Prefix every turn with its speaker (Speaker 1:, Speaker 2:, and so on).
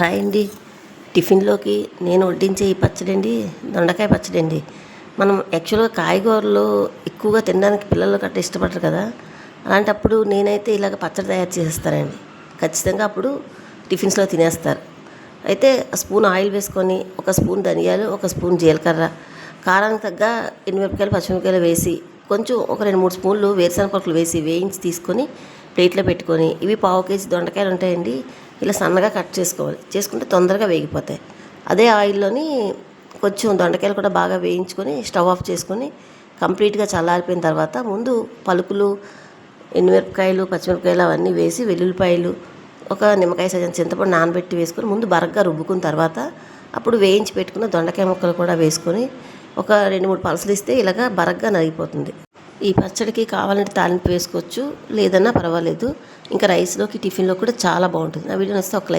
Speaker 1: Hi అండి టిఫిన్లోకి నేను వడ్డించే ఈ పచ్చడి అండి దొండకాయ పచ్చడి అండి మనం యాక్చువల్గా కాయగూరలు ఎక్కువగా తినడానికి పిల్లలు కట్ట ఇష్టపడరు కదా. అలాంటప్పుడు నేనైతే ఇలాగ పచ్చడి తయారు చేసేస్తానండి. ఖచ్చితంగా అప్పుడు టిఫిన్స్లో తినేస్తారు. అయితే స్పూన్ ఆయిల్ వేసుకొని ఒక స్పూన్ ధనియాలు ఒక స్పూన్ జీలకర్ర కారానికి తగ్గ ఎనిమిరపకాయలు పచ్చిమిరపకాయలు వేసి కొంచెం ఒక రెండు మూడు స్పూన్లు వేరుశనగ పప్పులు వేసి వేయించి తీసుకొని ప్లేట్లో పెట్టుకొని. ఇవి పావు కేజీ దొండకాయలు ఉంటాయండి. ఇలా సన్నగా కట్ చేసుకోవాలి. చేసుకుంటే తొందరగా వేగిపోతాయి. అదే ఆయిల్లోని కొంచెం దొండకాయలు కూడా బాగా వేయించుకొని స్టవ్ ఆఫ్ చేసుకొని కంప్లీట్గా చల్లారిపోయిన తర్వాత ముందు పలుకులు ఎండుమిరపకాయలు పచ్చిమిరపకాయలు అవన్నీ వేసి వెల్లుల్లిపాయలు ఒక నిమ్మకాయ సజన్ చింతపండు నానబెట్టి వేసుకొని ముందు బరగ్గా రుబ్బుకున్న తర్వాత అప్పుడు వేయించి పెట్టుకున్న దొండకాయ ముక్కలు కూడా వేసుకొని ఒక రెండు మూడు పలసలు ఇస్తే ఇలాగా బరగ్గా నలిగిపోతుంది. ఈ పచ్చడికి కావాలంటే తాలింపు వేసుకోవచ్చు లేదన్నా పర్వాలేదు. ఇంకా రైస్లోకి టిఫిన్లో కూడా చాలా బాగుంటుంది. నా వీడియో నచ్చితే ఒక లైక్